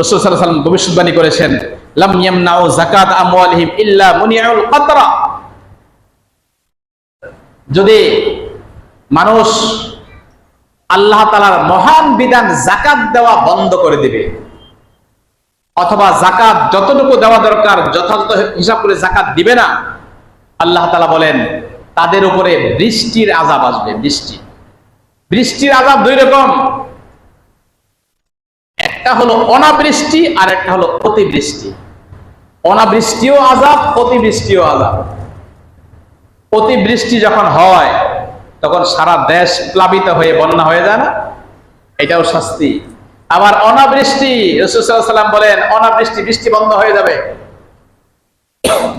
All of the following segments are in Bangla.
রসুল ভবিষ্যৎবাণী করেছেন যদি মানুষ আল্লাহ তাআলার মহান বিধান যাকাত দেওয়া বন্ধ করে দিবে, অথবা জাকাত যতটুকু দেওয়া দরকার, যথাযথ হিসাব করে জাকাত দিবে না, আল্লাহ তাআলা বলেন, তাদের উপরে বৃষ্টির আজাব আসবে, বৃষ্টি। বৃষ্টির আজাব দুই রকম। একটা হলো অনাবৃষ্টি আর একটা হলো অতিবৃষ্টি। অনাবৃষ্টিও আজাব, অতিবৃষ্টিও আজাব। অতিবৃষ্টি যখন হয়, তখন সারা দেশ প্লাবিত হয়ে বন্যা হয়ে যায় না? এটাও শাস্তি। আবার অনাবৃষ্টি রসুলাম বলেন, অনাবৃষ্টি বৃষ্টি বন্ধ হয়ে যাবে।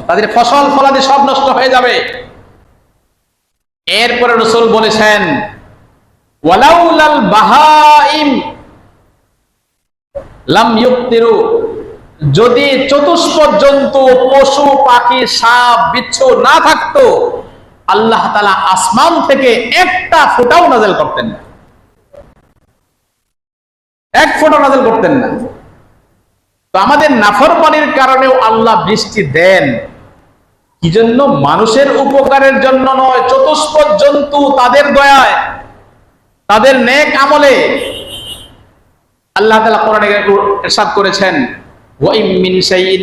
তাদের ফসল ফলাদি সব নষ্ট হয়ে যাবে। এরপরে রসুল বলেছেন লাম ইউক্তিরু। যদি চতুষ্প জন্তু, পশু, পাখি, সাপ, বিচ্ছু না থাকতো, আল্লাহ তালা আসমান থেকে একটা ফোঁটাও নাজেল করতেন না। এক নাজেল করতেন না। তো আমাদের নাফরমানির কারণেও আল্লাহ বৃষ্টি দেন। কি জন্য মানুষের উপকারের জন্য নয় চতুষ্প জন্তু তাদের দয়ায়, তাদের নেক আমলে। আল্লাহ তাআলা কোরআনে ইরশাদ করেছেন শাইইন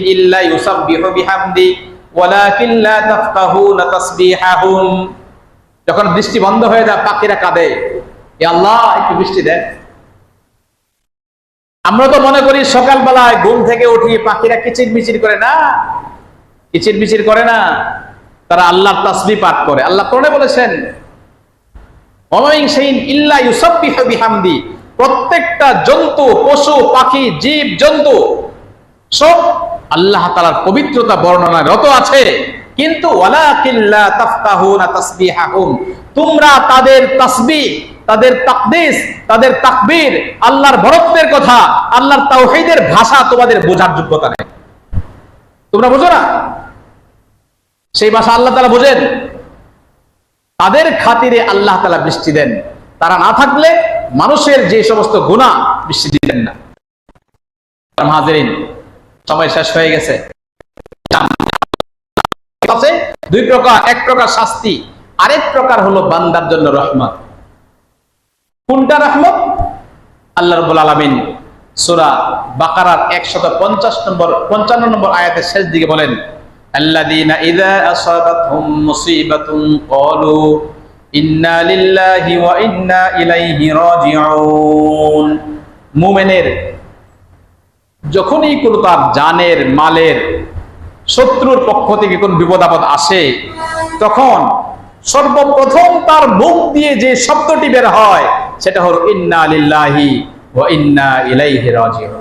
যখন বৃষ্টি বন্ধ হয়ে যায়, পাখিরা কাঁদে। আল্লাহ, একটু বৃষ্টি দেন আমরা তো মনে করি সকালবেলায় ঘুম থেকে উঠি, পাখিরা কিচির মিচির করে না কিচির মিচির করে না। তারা আল্লাহর তাসবিহ পাঠ করে। আল্লাহ কোরআনে বলেছেন অমাইন সেইন ইল্লা ইউসাব্বিহু বিহামদি। প্রত্যেকটা জন্তু, পশু, পাখি, জীব, জন্তু, সব আল্লাহ তালার পবিত্রতা বর্ণনায় রত আছে। কিন্তু তোমরা তাদের তাসবিহ, তাদের তাকদিস, তাদের তাকবীর, আল্লাহর বরত্বের কথা, আল্লাহর তাওহীদের ভাষা তোমাদের বোঝার যোগ্যতা নেই। তোমরা বুঝো না? সেই ভাষা আল্লাহ তালা বোঝেন। তাদের খাতিরে আল্লাহ তালা বৃষ্টি দেন। তারা না থাকলে মানুষের যে সমস্ত গুণা বিশ্ব দিলেন না। সময় শেষ হয়ে গেছে। আছে? দুই প্রকার, এক প্রকার শাস্তি, আরেক প্রকার হলো বান্দার জন্য রহমত। কোনটা রহমত? আল্লাহ রবুল আলমিন সুরা বাকারার একশত পঞ্চাশ নম্বর, পঞ্চান্ন নম্বর আয়াতের শেষ দিকে বলেন আল্লাহ মুমেনের যখনই কোনো তার জানের, মালের, শত্রুর পক্ষ থেকে কোন বিপদ আপদ আসে, তখন সর্বপ্রথম তার মুখ দিয়ে যে শব্দটি বের হয়, সেটা হল ইন্না লিল্লাহি ও ইন্না ইলাইহি রাজিউন।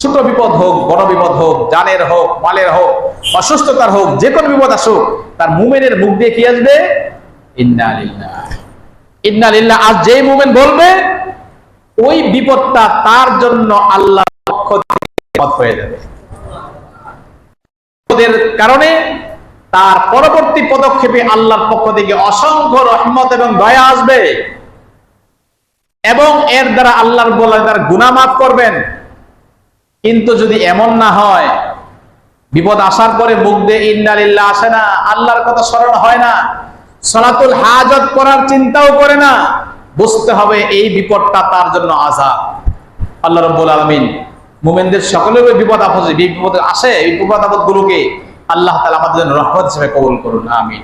ছোট বিপদ হোক, বড় বিপদ হোক, জানের হোক, মালের হোক, অসুস্থতার হোক, যে কোনো বিপদ আসুক, তার মুমেনের মুখ দিয়ে কি আসবে? ইন্না লিল্লাহ। ইন্না লিল্লাহ আজ যে মুমেন বলবে, ওই বিপদটা তার জন্য আল্লাহ হয়ে যাবে। কারণে তার পরবর্তী পদক্ষেপে আল্লাহর পক্ষ থেকে অসংখ্য রহমত এবং দয়া আসবে। এবং এর দ্বারা আল্লাহর তার গুনাহ মাফ করবেন। কিন্তু যদি এমন না হয়, বিপদ আসার পরে মুখ দিয়ে ইন্দালিল্লাহ আসে না, আল্লাহর কথা স্মরণ হয় না। সলাতুল হাজত করার চিন্তাও করে না। বুঝতে হবে এই বিপদটা তার জন্য আজাদ আল্লাহ রব্বুল আলমিন মোমেনদের সকলের বিপদ আপদ বিপদ আসে, এই বিপদ আপদ গুলোকে আল্লাহ তালা আমাদের রহমত হিসেবে কবুল করুন, আমিন।